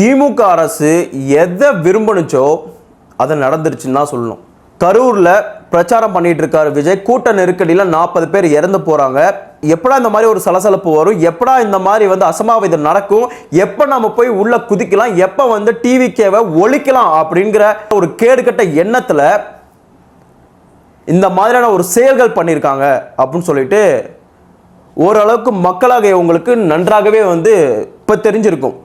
திமுக அரசு எதை விரும்பணுச்சோ அது நடந்துருச்சுன்னு தான் சொல்லணும். கரூரில் பிரச்சாரம் பண்ணிட்டு இருக்காரு விஜய். கூட்ட நெருக்கடியில் நாற்பது பேர் இறந்து போகிறாங்க எப்படா இந்த மாதிரி ஒரு சலசலப்பு வரும்? எப்படா இந்த மாதிரி வந்து அசம்பாவிதம் நடக்கும்? எப்போ நம்ம போய் உள்ளே குதிக்கலாம்? எப்போ வந்து டிவிக்கேவை ஒழிக்கலாம்? அப்படிங்கிற ஒரு கேடுகட்ட எண்ணத்தில் இந்த மாதிரியான ஒரு செயல்கள் பண்ணியிருக்காங்க அப்படின்னு சொல்லிட்டு ஓரளவுக்கு மக்களாக உங்களுக்கு நன்றாகவே வந்து இப்போ தெரிஞ்சிருக்கும்.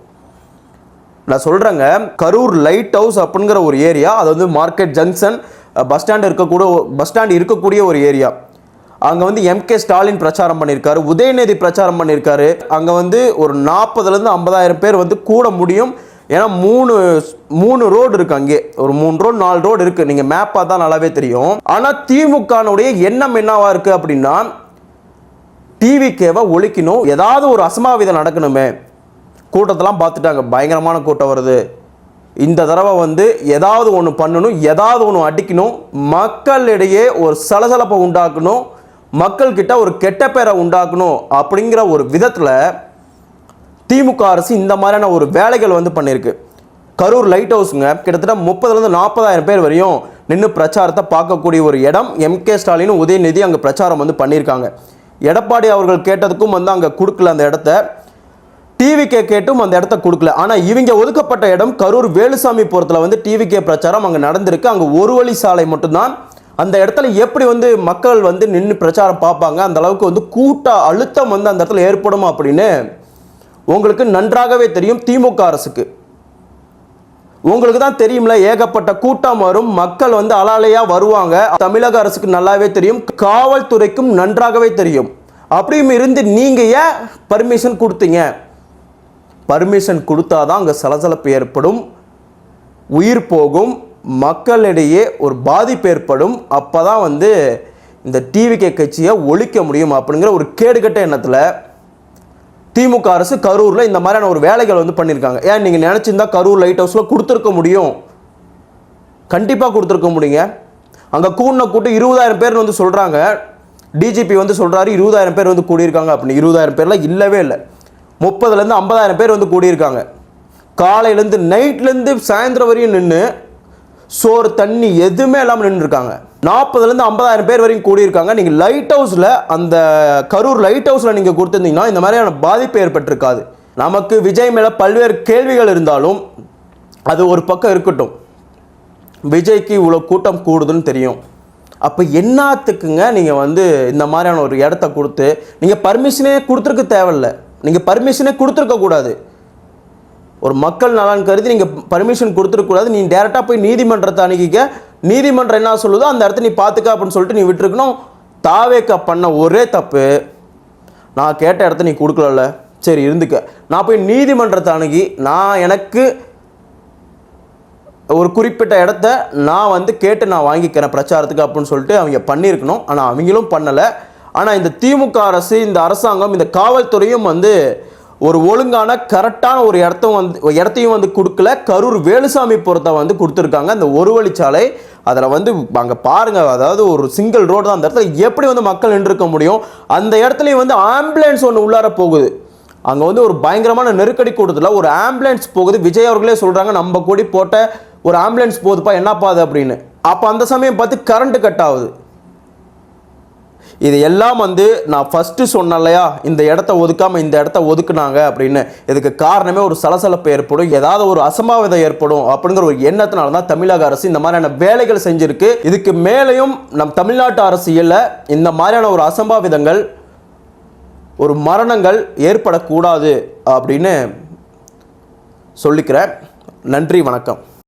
நான் சொல்கிறேங்க கரூர் லைட் ஹவுஸ் அப்படிங்கிற ஒரு ஏரியா அது வந்து மார்க்கெட் ஜங்ஷன் பஸ் ஸ்டாண்ட் இருக்கக்கூடிய பஸ் ஸ்டாண்ட் இருக்கக்கூடிய ஒரு ஏரியா அங்கே வந்து எம்கே ஸ்டாலின் பிரச்சாரம் பண்ணியிருக்காரு உதயநிதி பிரச்சாரம் பண்ணியிருக்காரு அங்கே வந்து ஒரு நாற்பதுலேருந்து ஐம்பதாயிரம் பேர் வந்து கூட முடியும். ஏன்னா மூணு மூணு ரோடு இருக்குது அங்கே. ஒரு மூணு ரோடு நாலு ரோடு இருக்குது நீங்கள் மேப்பாக தான் நல்லாவே தெரியும். ஆனால் திமுகனுடைய எண்ணம் என்னவாக இருக்குது அப்படின்னா டிவிக்கேவை ஒழிக்கணும். ஏதாவது ஒரு அசம்பாவிதம் நடக்கணுமே. கூட்டத்தெல்லாம் பார்த்துட்டாங்க. பயங்கரமான கூட்டம் வருது. இந்த தடவை வந்து ஏதாவது ஒன்று பண்ணணும் ஏதாவது ஒன்று அடிக்கணும் மக்களிடையே ஒரு சலசலப்பை உண்டாக்கணும் மக்கள்கிட்ட ஒரு கெட்ட பேரை உண்டாக்கணும் அப்படிங்கிற ஒரு விதத்தில் திமுக அரசு இந்த மாதிரியான ஒரு வேலைகள் வந்து பண்ணியிருக்கு. கரூர் லைட் ஹவுஸுங்க கிட்டத்தட்ட முப்பதுலேருந்து நாற்பதாயிரம் பேர் வரையும் நின்று பிரச்சாரத்தை பார்க்கக்கூடிய ஒரு இடம் எம்கே ஸ்டாலின் உதயநிதி அங்கே பிரச்சாரம் வந்து பண்ணியிருக்காங்க. எடப்பாடி அவர்கள் கேட்டதுக்கும் வந்து அங்கே கொடுக்கல அந்த இடத்த. டிவிகே கேட்டும் அந்த இடத்த கொடுக்கல. ஆனால் இவங்க ஒதுக்கப்பட்ட இடம் கரூர் வேலுசாமி புறத்தில் வந்து டிவிகே பிரச்சாரம் அங்கே நடந்திருக்கு. அங்கே ஒரு வழி சாலை மட்டும்தான். அந்த இடத்துல எப்படி வந்து மக்கள் வந்து நின்று பிரச்சாரம் பார்ப்பாங்க? அந்த அளவுக்கு வந்து கூட்ட அழுத்தம் வந்து அந்த இடத்துல ஏற்படும் அப்படின்னு உங்களுக்கு நன்றாகவே தெரியும் திமுக அரசுக்கு. உங்களுக்கு தான் தெரியும்ல ஏகப்பட்ட கூட்டம் வரும். மக்கள் வந்து அலாலையாக வருவாங்க. தமிழக அரசுக்கு நல்லாவே தெரியும். காவல்துறைக்கும் நன்றாகவே தெரியும். அப்படியும் இருந்து நீங்கள் ஏன் பர்மிஷன் கொடுத்தீங்க? பர்மிஷன் கொடுத்தாதான் அங்கே சலசலப்பு ஏற்படும் உயிர் போகும் மக்களிடையே ஒரு பாதிப்பு ஏற்படும் அப்போ தான் வந்து இந்த டிவிகே கட்சியை ஒழிக்க முடியும் அப்படிங்கிற ஒரு கேடுகட்ட எண்ணத்தில் திமுக அரசு கரூரில் இந்த மாதிரியான ஒரு வேலைகள் வந்து பண்ணியிருக்காங்க. ஏன்? நீங்கள் நினச்சிருந்தா கரூர் லைட் ஹவுஸில் கொடுத்துருக்க முடியும். கண்டிப்பாக கொடுத்துருக்க முடியுங்க. அங்கே கூடின கூட்டு இருபதாயிரம் பேர் வந்து சொல்கிறாங்க டிஜிபி வந்து சொல்கிறாரு இருபதாயிரம் பேர் வந்து கூடியிருக்காங்க அப்படின்னு. இருபதாயிரம் பேர்லாம் இல்லவே இல்லை. முப்பதுலேருந்து ஐம்பதாயிரம் பேர் வந்து கூடியிருக்காங்க. காலையிலேருந்து நைட்லேருந்து சாயந்தரம் வரையும் நின்று சோறு தண்ணி எதுவுமே இல்லாமல் நின்றுருக்காங்க நாற்பதுலேருந்து ஐம்பதாயிரம் பேர் வரைக்கும் கூடியிருக்காங்க. நீங்கள் லைட் ஹவுஸில் அந்த கரூர் லைட் ஹவுஸில் நீங்கள் கொடுத்துருந்தீங்கன்னா இந்த மாதிரியான பாதிப்பு ஏற்பட்டிருக்காது. நமக்கு விஜய் மேலே பல்வேறு கேள்விகள் இருந்தாலும் அது ஒரு பக்கம் இருக்கட்டும். விஜய்க்கு இவ்வளோ கூட்டம் கூடுதுன்னு தெரியும். அப்போ என்னத்துக்குங்க நீங்கள் வந்து இந்த மாதிரியான ஒரு இடத்த கொடுத்து நீங்கள் பர்மிஷனே கொடுத்துருக்க தேவையில்ல. நீங்கள் பர்மிஷனே கொடுத்துருக்கக்கூடாது ஒரு மக்கள் நலன் கருதி நீங்கள் பர்மிஷன் கொடுத்துருக்கூடாது நீ டேரெக்டாக போய் நீதிமன்றத்தை அணுகிக்க. நீதிமன்றம் என்ன சொல்லுதோ அந்த இடத்த நீ பார்த்துக்க அப்படின்னு சொல்லிட்டு நீ விட்டுருக்கணும். தாவேக்கா பண்ண ஒரே தப்பு. நான் கேட்ட இடத்த நீ கொடுக்கலல்ல. சரி இருந்துக்க. நான் போய் நீதிமன்றத்தை அணுகி நான் எனக்கு ஒரு குறிப்பிட்ட இடத்த நான் வந்து கேட்டு நான் வாங்கிக்கிறேன் பிரச்சாரத்துக்கு அப்படின்னு சொல்லிட்டு அவங்க பண்ணியிருக்கணும். ஆனால் அவங்களும் பண்ணலை. ஆனால் இந்த திமுக அரசு இந்த அரசாங்கம் இந்த காவல்துறையும் வந்து ஒரு ஒழுங்கான கரெக்டான ஒரு இடத்தையும் வந்து இடத்தையும் வந்து கொடுக்கல. கரூர் வேலுசாமிபுரத்தை வந்து கொடுத்துருக்காங்க. அந்த ஒரு வழிச்சாலை அதில் வந்து அங்கே பாருங்கள் அதாவது ஒரு சிங்கிள் ரோடு தான். அந்த இடத்துல எப்படி வந்து மக்கள் நின்றுருக்க முடியும்? அந்த இடத்துலையும் வந்து ஆம்புலன்ஸ் ஒன்று உள்ளார போகுது. அங்கே வந்து ஒரு பயங்கரமான நெருக்கடி கூட்டத்தில் ஒரு ஆம்புலன்ஸ் போகுது. விஜய் அவர்களே சொல்கிறாங்க நம்ம கூடி போட்ட ஒரு ஆம்புலன்ஸ் போகுதுப்பா என்னப்பா அது அப்படின்னு. அப்போ அந்த சமயம் பார்த்து கரண்ட்டு கட் ஆகுது. இது எல்லாம் வந்து நான் ஃபஸ்ட்டு சொன்னேன் இல்லையா? இந்த இடத்த ஒதுக்காமல் இந்த இடத்த ஒதுக்குனாங்க அப்படின்னு. இதுக்கு காரணமே ஒரு சலசலப்பு ஏற்படும். ஏதாவது ஒரு அசம்பாவிதம் ஏற்படும் அப்படிங்கிற ஒரு எண்ணத்தினால தான் தமிழக அரசு இந்த மாதிரியான வேலைகள் செஞ்சுருக்கு. இதுக்கு மேலேயும் நம் தமிழ்நாட்டு அரசியலில் இந்த மாதிரியான ஒரு அசம்பாவிதங்கள் ஒரு மரணங்கள் ஏற்படக்கூடாது அப்படின்னு சொல்லிக்கிறேன். நன்றி வணக்கம்.